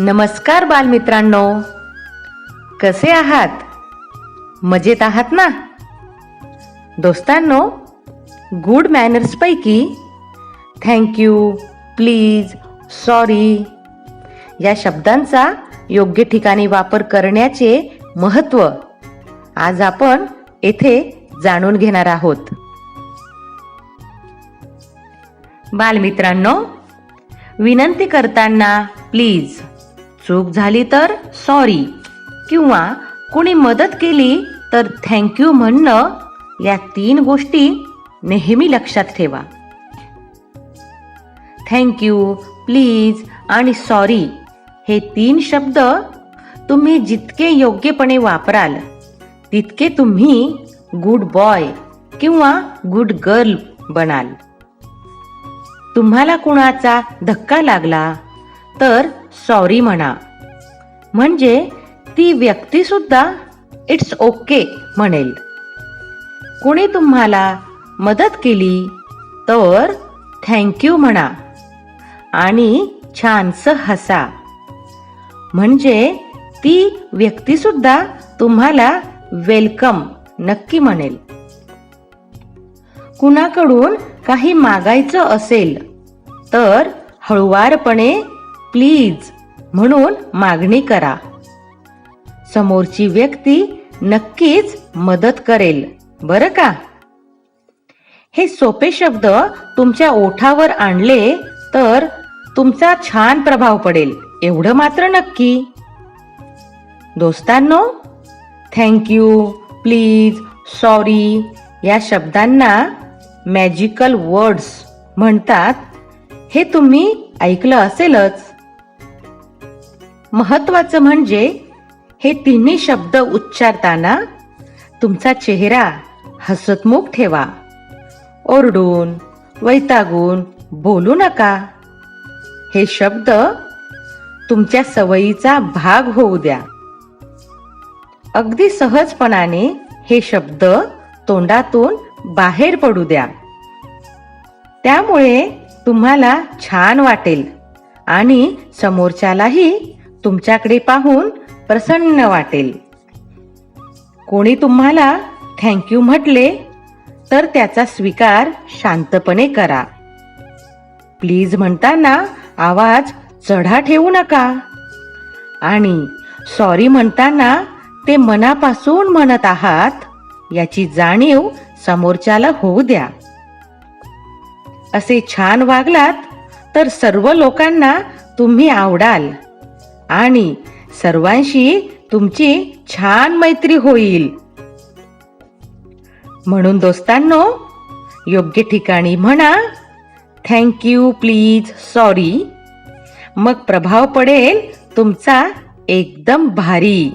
नमस्कार बालमित्रांनो. कसे आहात? मजेत आहात ना? दोस्तांनो गुड मॅनर्सपैकी थँक्यू प्लीज सॉरी या शब्दांचा योग्य ठिकाणी वापर करण्याचे महत्त्व आज आपण येथे जाणून घेणार आहोत. बालमित्रांनो विनंती करताना प्लीज चूक झाली तर सॉरी किंवा कुणी मदत केली तर थँक्यू म्हणणं या तीन गोष्टी नेहमी लक्षात ठेवा. थँक्यू प्लीज आणि सॉरी हे तीन शब्द तुम्ही जितके योग्यपणे वापराल तितके तुम्ही गुड बॉय किंवा गुड गर्ल बनाल. तुम्हाला कुणाचा धक्का लागला? तर सॉरी म्हणा. म्हणजे ती व्यक्ती सुद्धा इट्स ओके म्हणेल. कुणी तुम्हाला मदत केली तर थँक्यू म्हणा. आणि छानसं हसा. म्हणजे ती व्यक्ती सुद्धा तुम्हाला वेलकम नक्की म्हणेल. कुणाकडून काही मागायचं असेल तर हळुवारपणे प्लीज म्हणून मागणी करा. समोरची व्यक्ती नक्कीच मदत करेल बरं का? हे सोपे शब्द तुमच्या ओठावर आणले तर तुमचा छान प्रभाव पडेल एवढं मात्र नक्की. दोस्तांनो थँक्यू प्लीज सॉरी या शब्दांना मॅजिकल वर्ड्स म्हणतात हे तुम्ही ऐकलं असेलच. महत्वाचं म्हणजे हे तिन्ही शब्द उच्चारताना तुमचा चेहरा हसतमुख ठेवा. ओरडून वैतागून बोलू नका. हे शब्द तुमच्या सवयीचा भाग होऊ द्या. अगदी सहजपणाने हे शब्द तोंडातून बाहेर पडू द्या. त्यामुळे तुम्हाला छान वाटेल आणि समोरच्यालाही तुमच्याकडे पाहून प्रसन्न वाटेल. कोणी तुम्हाला थँक्यू म्हटले तर त्याचा स्वीकार शांतपणे करा. प्लीज म्हणताना आवाज चढा ठेवू नका. आणि सॉरी म्हणताना ते मनापासून म्हणत आहात याची जाणीव समोरच्याला होऊ द्या. असे छान वागलात तर सर्व लोकांना तुम्ही आवडाल. आणि सर्वांशी तुमची छान मैत्री होईल. म्हणून दोस्तांनो योग्य ठिकाणी म्हणा थँक्यू प्लीज सॉरी मग प्रभाव पडेल तुमचा एकदम भारी.